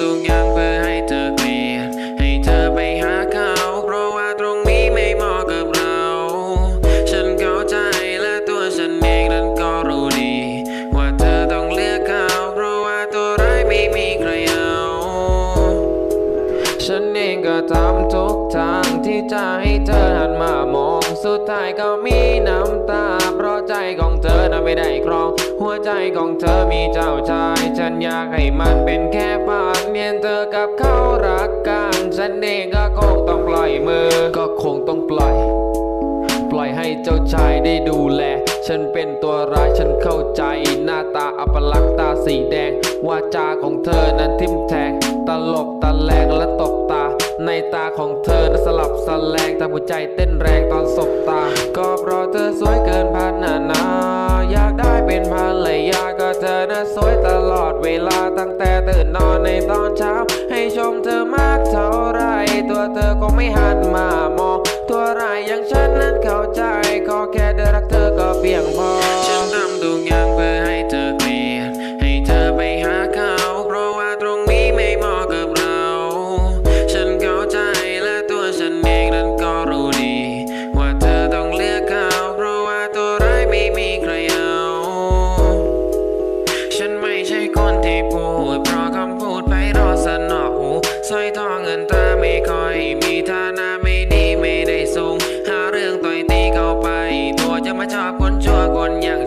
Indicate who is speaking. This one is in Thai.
Speaker 1: ทุกอย่างเพื่อให้เธอเปลี่ยนให้เธอไปหาเขา เพราะว่าตรงนี้ไม่เหมาะกับเรา ฉันเข้าใจและตัวฉันเองนั้นก็รู้ดี ว่าเธอต้องเลือกเขา เพราะว่าตัวร้ายไม่มีใครเอาฉันเองก็ทำทุกทางที่จะให้เธอหันมามอง สุดท้ายก็มีน้ำตา เพราะใจของเธอนั้นไม่ได้ครอง หัวใจของเธอมีเจ้าชาย ฉันอยากให้มันเป็นแค่ฝันเนียนเธอกับเขารักกัน ฉันเองก็คงต้องปล่อยมือ ก็คงต้องปล่อย ปล่อยให้เจ้าชายได้ดูแล ฉันเป็นตัวร้ายฉันเข้าใจ หน้าตาอัปลักษณ์ตาสีแดงวาจาของเธอนั้นทิมแทง ตลบตะแลงและตบตา ในตาของเธอนะสลับสแลงทำหัวใจเต้นแรงตอนสบตา ก็เพราะเธอสวยเกินพันนานา อยากได้เป็นภรรยาก็เธอนั้นสวยตลอดเวลาตั้งแต่ตื่นนอนในตอนเช้า ให้ชมเธอมากเท่าไร ตัวเธอคงไม่หันมามองตัวไรอย่างฉันนั้นเข้าใจ ใช่คนที่พูด เพราะคำพูดไปรอสนอหูสร้อยทองเงินตาไม่ค่อย มีฐานะไม่ดีไม่ได้สูง หาเรื่องต่อยตีเข้าไป ตัวจะมาชอบคนชั่วคนอย่าง